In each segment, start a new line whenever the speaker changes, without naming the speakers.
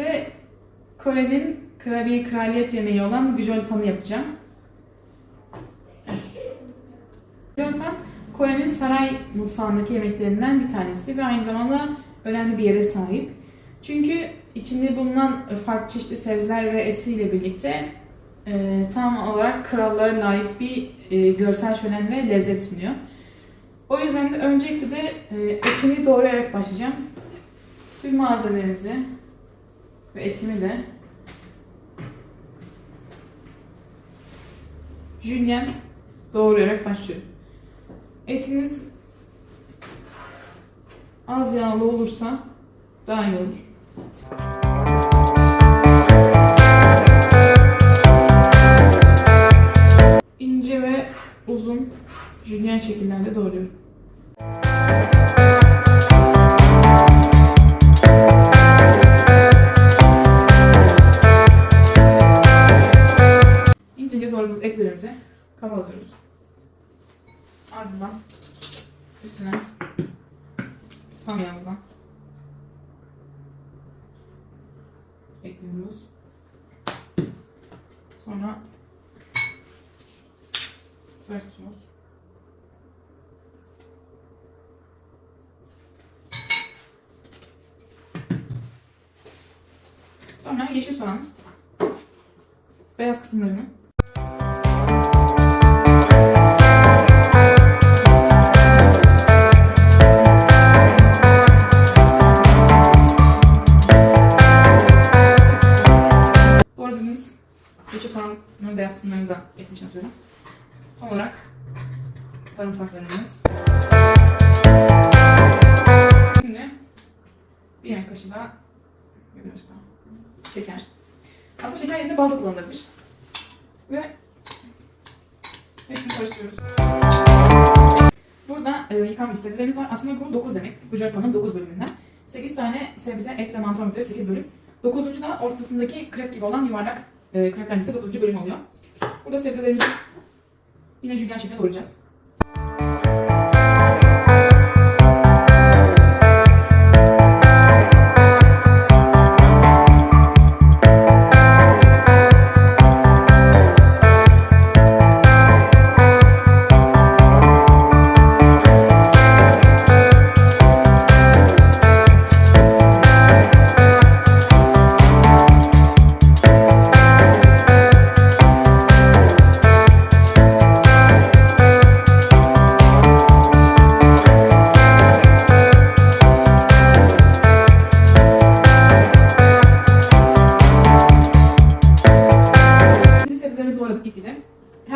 size Kore'nin krabi kraliyet yemeği olan Gujolpan'ı yapacağım. Evet. Gujolpan, Kore'nin saray mutfağındaki yemeklerinden bir tanesi ve aynı zamanda önemli bir yere sahip. Çünkü içinde bulunan farklı çeşitli sebzeler ve etiyle birlikte e, tam olarak krallara layık bir e, görsel şölen ve lezzet sunuyor. O yüzden de öncelikle de e, etimi doğrayarak başlayacağım. Tüm malzemelerimizi ve etimi de jülyen doğrayarak başlıyorum. Etiniz az yağlı olursa daha iyi olur. İnce ve uzun jülyen şekillerde doğruyorum. Ekliyoruz. Sonra soya sosumuz. Sonra yeşil soğan, beyaz kısımlarını Son olarak sarımsaklarımız. Şimdi bir yemek kaşığı daha birazcık daha şeker. Aslında şeker yerine bal da kullanılabilir. Ve hepsini karıştırıyoruz. Burada e, yıkanmış sebzelerimiz var. Aslında bu 9 demek. Bu jölpanın 9 bölümünden. 8 tane sebze, et ve mantar olmak üzere 8 bölüm. 9. da ortasındaki krep gibi olan yuvarlak e, krepler birlikte 9. bölüm oluyor. Burada sebzelerimizi jülyen şeklinde doğrayacağız.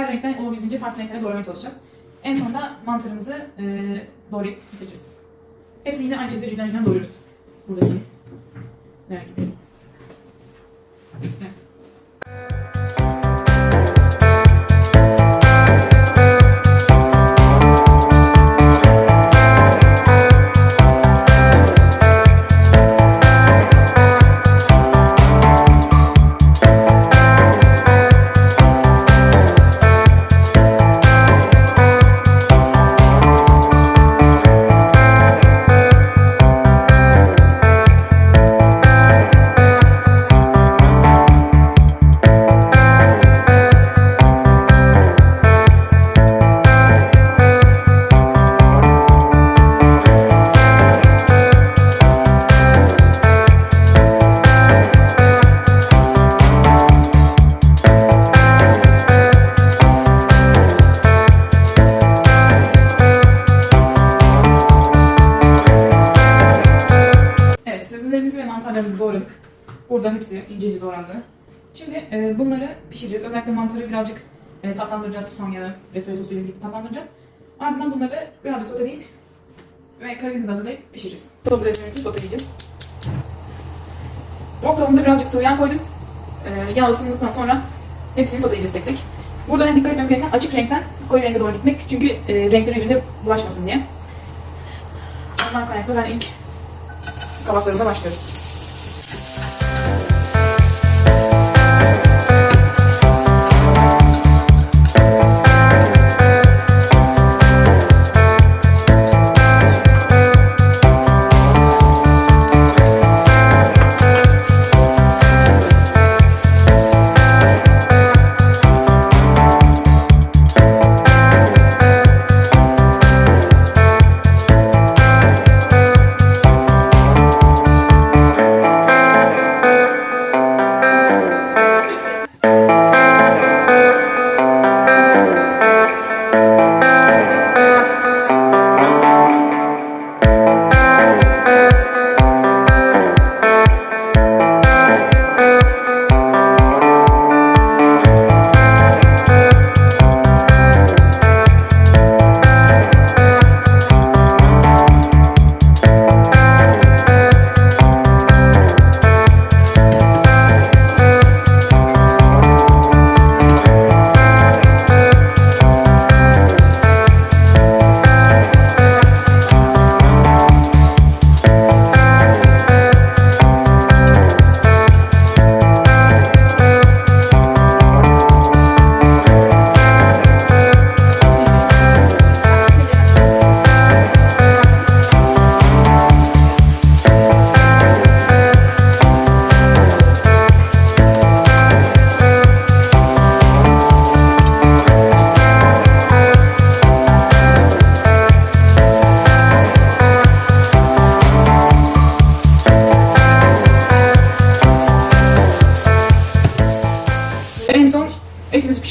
Her renkten olabildiğince farklı renklere doğramaya çalışacağız. En sonunda mantarımızı e, doğrayıp bitireceğiz. Hepsini yine aynı şekilde jülyen jülyen doğruyoruz. Buradaki. Evet. Evet, e, bunları pişireceğiz. Özellikle mantarı birazcık e, tatlandıracağız susam yağı ve soya sosuyla birlikte tatlandıracağız. Ardından bunları birazcık soteleyip ve karabibimizi hazırlayıp pişireceğiz. Sebzelerimizi soteleyeceğiz. Ortamımıza birazcık sıvı yağ koydum. E, yağ ısındıktan sonra hepsini soteleyeceğiz tek tek. Burada dikkat etmemiz gereken açık renkten koyu renge doğru gitmek. Çünkü e, renkleri birbirine bulaşmasın diye. Ondan kaynaklı ben ilk kabaklarımla başlıyorum.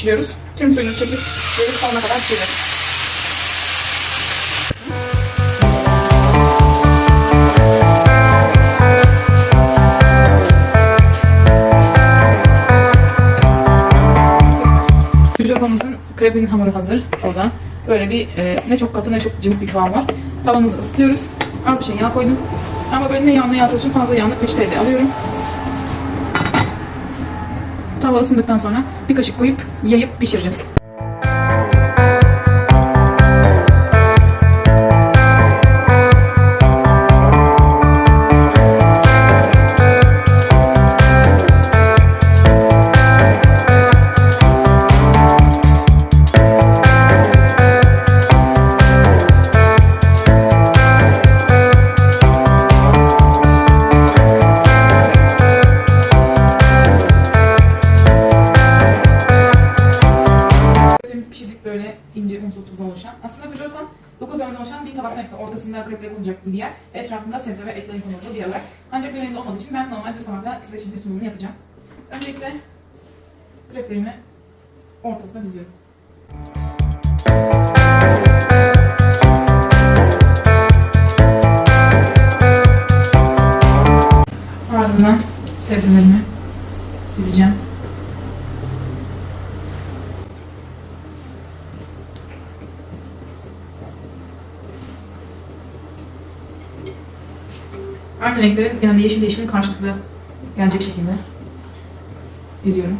Pişiriyoruz. Tüm suyunu çekip böyle sonuna kadar pişiriyoruz. Japamızın krepinin hamuru hazır orada. Böyle bir e, ne çok katı ne çok cıvık bir kıvam var. Tavamızı ısıtıyoruz. Az bir şey yağ koydum. Ama böyle ne yağ ne yağ için fazla yağını peçeteyle alıyorum. Tava ısındıktan sonra bir kaşık koyup yayıp pişireceğiz. Benim evimde olmadığı için ben normal düz tabakla size şimdi sunumunu yapacağım. Öncelikle kreplerimi ortasına diziyorum. Ardından sebzelerimi dizeceğim. Renklerin genelde yeşil yeşilin karşılıklı gelecek şekilde diziyorum.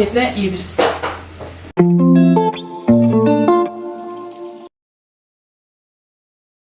Şimdi bu jalapenos hazır. Afiyetle yiyebiliriz.